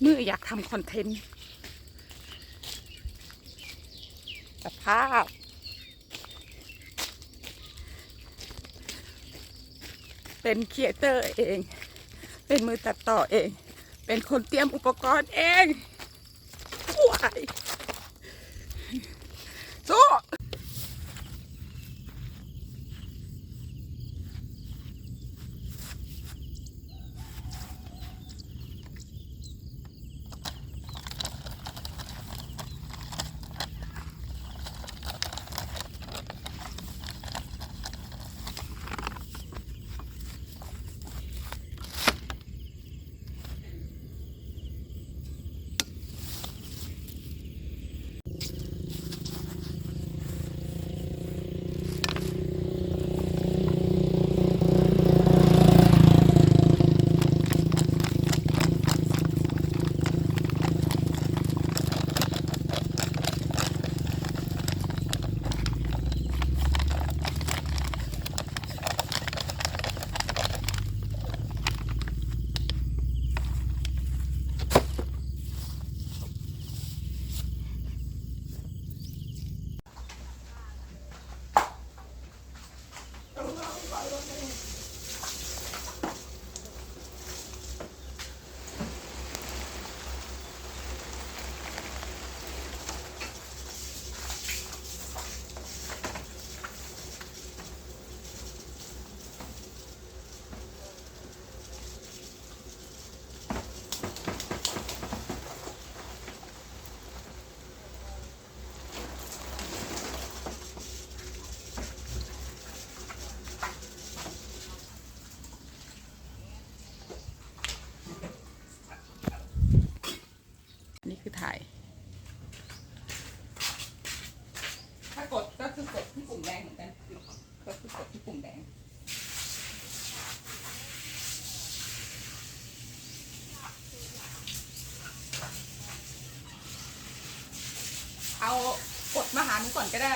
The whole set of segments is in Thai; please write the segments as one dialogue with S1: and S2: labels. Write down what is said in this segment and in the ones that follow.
S1: เมื่อยากทำคอนเทนต์สภาพ เป็นครีเอเตอร์เอง เป็นมือตัดต่อเอง เป็นคนเตรียมอุปกรณ์เองว้ายาหาหนูก่อนก็ได้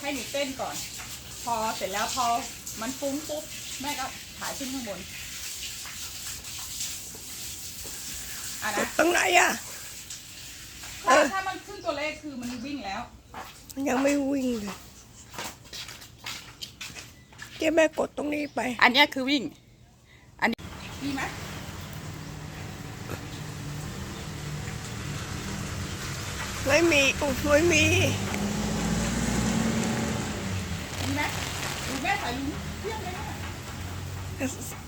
S1: ให้หนูเต้นก่อน พอเสร็จแล้วพอมันฟุ้งปุ๊บแม่ก็ถ่ายขึ้นข้างบนอะนะ
S2: ตรงไหนอะ
S1: ถ้าถ้ามันขึ้นตัวเลขคือมันวิ่งแล้ว
S2: มันยังไม่วิ่งเลยเจ๊แม่กดตรงนี้ไป
S1: อันเนี้ยคือวิ่ง อันนี้ดีไหม
S2: ไม่มีอุ๊ยไม่มี
S1: ดีไหม ดูแม่ถ่ายลุงเที่ยงเลยนะ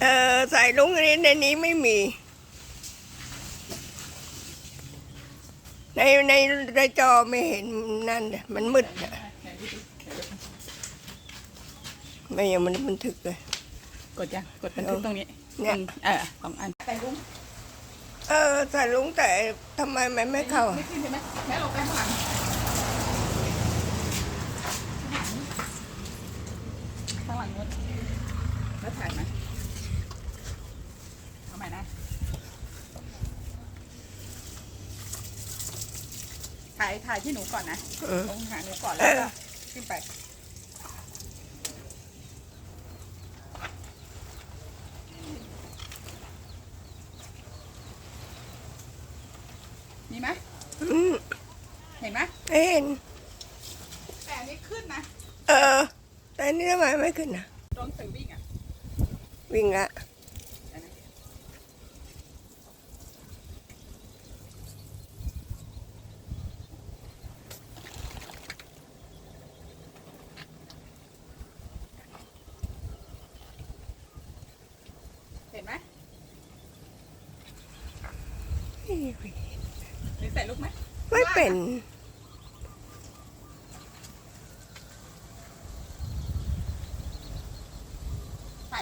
S2: เออใส่ลุงอันนี้ในนี้ไม่มี ในในในจอไม่เห็นนั่นน่ะมันมืดอะ
S1: ไหนดูดิ
S2: ไม่ยังมันบันทึกเลย
S1: กดยังกดบันทึกตรงนี้
S2: เนี่ย
S1: อืมเออสองอันแต่ลุง
S2: เออใส่ลุงแต่ทำไมมันไม่เข้า
S1: ไม่ขึ้นใช่ไหมแม่ลงไปข้างหลังข้างหลังนู้นแล้วถ่ายไหมเอาใหม่นะ ถ่ายถ่ายที่หนูก่อนนะ
S2: เออ
S1: ลงหาหนูก่อนแล้วก็ขึ้นไป มีไหม
S2: อืม
S1: เห็นไหม
S2: ไม่เห็น
S1: แต่อันนี้ขึ้นนะ
S2: เออ แต่อันนี่ทำไมไม่ขึ้นอะ
S1: ตรงสื่อวิ่งอะ
S2: วิ่งละ
S1: เห็ นไหม
S2: ไม่
S1: หรือใส่ลูกไหม
S2: ไม่เป็น
S1: ใส่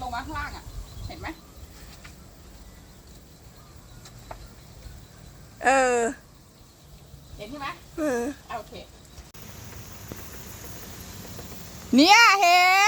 S1: ลงมาข้างล่างอะ เห็นไหม
S2: เออ
S1: เห็นใช่ไหม
S2: เออ
S1: อะโอเค เนี่ยเห็น